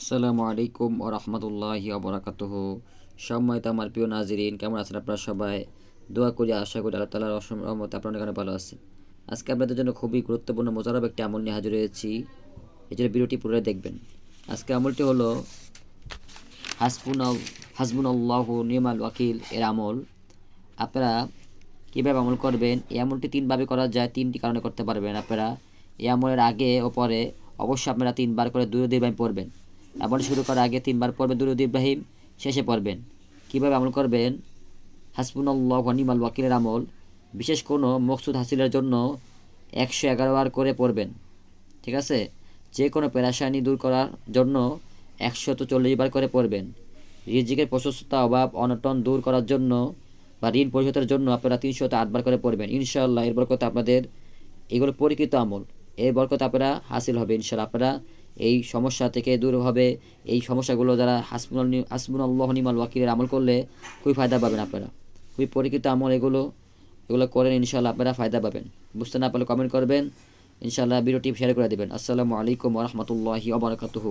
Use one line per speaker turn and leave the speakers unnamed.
আসসালামু আলাইকুম ও রহমতুল্লাহি আবরাকাতুহ সম্মানিত আমার প্রিয় নাজিরিন, কেমন আছেন আপনারা সবাই? দোয়া করি, আশা করি আল্লাহ তালার অসম রহমতে আপনার এখানে ভালো আছেন। আজকে আপনাদের জন্য খুবই গুরুত্বপূর্ণ মোজারব একটি আমল নিয়ে হাজির হয়েছি। এই জন্য ভিডিওটি পুরো দেখবেন। আজকে আমলটি হলো হাসবুন হাসবুন আল্লাহ নিয়মাল ওয়াকিল এর আমল। আপনারা কীভাবে আমল করবেন? এই আমলটি তিনভাবে করা যায়, তিনটি কারণে করতে পারবেন আপনারা। এই আমলের আগে ও পরে অবশ্যই আপনারা তিনবার করে দুরুদ ইব্রাহিম পড়বেন। আমল শুরু করার আগে তিনবার পড়বেন দুরুদ ইব্রাহিম, শেষে পড়বেন। কীভাবে আমল করবেন? হাসবুনাল্লাহ নিমাল ওয়াকিলের আমল। বিশেষ কোনো মকসুদ হাসিলের জন্য একশো এগারো বার করে পড়বেন। ঠিক আছে? যে কোনো পেরাশানি দূর করার জন্য একশত চল্লিশ বার করে পড়বেন। রিজিকের প্রশস্ততা, অভাব, অনটন দূর করার জন্য বা ঋণ পরিশোধের জন্য আপনারা তিনশত আটবার করে পড়বেন। ইনশাআল্লাহ এর বরকতে আপনাদের এগুলো পরিকৃত আমল। এর বরকত আপনারা হাসিল হবে ইনশাআল্লাহ। আপনারা এই সমস্যা থেকে দূর হবে। এই সমস্যাগুলো যারা হাসবুল হাসবুল আল্লাহ নিমাল ওয়াকিলের আমল করলে খুবই ফায়দা পাবেন আপনারা। খুবই পরিকৃত আমল এগুলো। এগুলো করেন ইনশাল্লাহ আপনারা ফায়দা পাবেন। বুঝতে না পারলে কমেন্ট করবেন। ইনশাআল্লাহ ভিডিওটি শেয়ার করে দেবেন। আসসালামু আলাইকুম রহমতুল্লাহি ওবরাকাতুহু